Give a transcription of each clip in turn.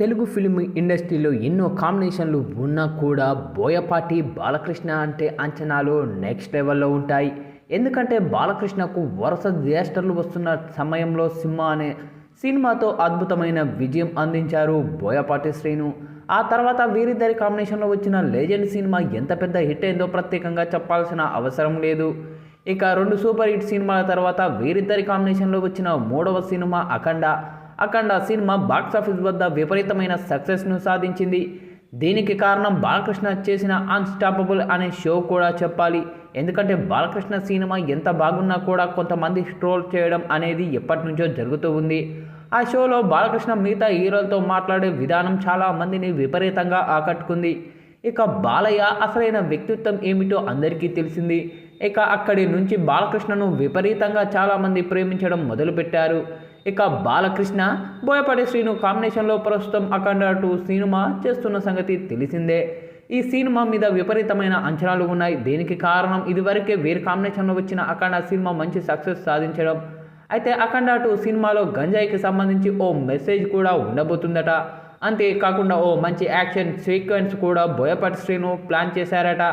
Telugu film ఇండస్ట్రీలో ఎన్నో కాంబినేషన్లు ఉన్నా కూడా బోయపాటి బాలకృష్ణ అంటే అంచనాలు నెక్స్ట్ లెవెల్లో ఉంటాయి. ఎందుకంటే బాలకృష్ణకు వరుస డిజాస్టర్లు వస్తున్న సమయంలో సింహ అనే సినిమాతో అద్భుతమైన విజయం అందించారు బోయపాటి శ్రీను. ఆ తర్వాత వీరిద్దరి కాంబినేషన్లో వచ్చిన లెజెండ్ సినిమా ఎంత పెద్ద హిట్ అయిందో ప్రత్యేకంగా చెప్పాల్సిన అవసరం లేదు. ఇక రెండు సూపర్ హిట్ సినిమాల తర్వాత వీరిద్దరి కాంబినేషన్లో వచ్చిన మూడవ cinema Akhanda. Akhanda cinema box office వద్ద విపరీతమైన సక్సెస్ను సాధించింది. దీనికి కారణం బాలకృష్ణ చేసిన అన్స్టాపబుల్ అనే షో కూడా చెప్పాలి. ఎందుకంటే బాలకృష్ణ సినిమా ఎంత బాగున్నా కూడా కొంతమంది స్ట్రోల్ చేయడం అనేది ఎప్పటి నుంచో జరుగుతూ ఉంది. ఆ షోలో బాలకృష్ణ మిగతా హీరోలతో మాట్లాడే విధానం చాలా మందిని విపరీతంగా ఆకట్టుకుంది. ఇక బాలయ్య అసలైన వ్యక్తిత్వం ఏమిటో అందరికీ తెలిసింది. ఇక అక్కడి నుంచి బాలకృష్ణను విపరీతంగా చాలామంది ప్రేమించడం మొదలుపెట్టారు. ఇక బాలకృష్ణ బోయపాటి శ్రీను కాంబినేషన్లో ప్రస్తుతం అఖండ టూ సినిమా చేస్తున్న సంగతి తెలిసిందే. ఈ సినిమా మీద విపరీతమైన అంచనాలు ఉన్నాయి. దీనికి కారణం ఇదివరకే వీరి కాంబినేషన్లో వచ్చిన అఖండ సినిమా మంచి సక్సెస్ సాధించడం. అయితే అఖండ టూ సినిమాలో గంజాయికి సంబంధించి ఓ మెసేజ్ కూడా ఉండబోతుందట. అంతేకాకుండా ఓ మంచి యాక్షన్ సీక్వెన్స్ కూడా బోయపాటి శ్రీను ప్లాన్ చేశారట.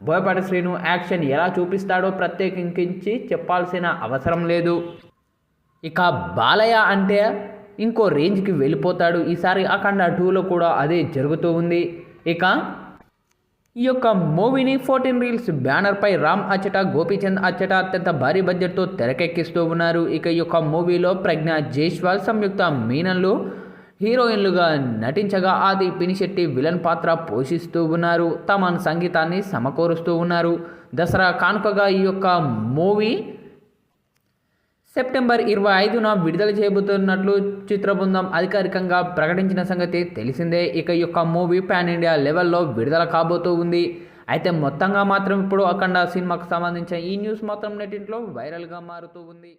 బోయపాటి శ్రీను యాక్షన్ ఎలా చూపిస్తాడో ప్రత్యేకించి చెప్పాల్సిన అవసరం లేదు. ఇక బాలయ్య అంటే ఇంకో రేంజ్కి వెళ్ళిపోతాడు. ఈసారి అఖండ టూలో కూడా అదే జరుగుతూ ఉంది. ఇక ఈ యొక్క మూవీని ఫోర్టీన్ రీల్స్ బ్యానర్పై రామ్ అచ్చట గోపీచంద్ అచ్చట అత్యంత భారీ బడ్జెట్తో తెరకెక్కిస్తూ ఉన్నారు. ఇక ఈ యొక్క మూవీలో ప్రజ్ఞ జైస్వాల్ సంయుక్త మీనన్లు హీరోయిన్లుగా నటించగా ఆది పినిశెట్టి విలన్ పాత్ర పోషిస్తూ ఉన్నారు. తమన్ సంగీతాన్ని సమకూరుస్తూ ఉన్నారు. దసరా కానుకగా ఈ యొక్క మూవీ సెప్టెంబర్ ఇరవై ఐదున విడుదల చేయబోతున్నట్లు చిత్రబృందం అధికారికంగా ప్రకటించిన సంగతి తెలిసిందే. ఇక ఈ యొక్క మూవీ పాన్ ఇండియా లెవెల్లో విడుదల కాబోతూ ఉంది. అయితే మొత్తంగా మాత్రం ఇప్పుడు అఖండ సినిమాకు సంబంధించిన ఈ న్యూస్ మాత్రం నెటింట్లో వైరల్గా మారుతూ ఉంది.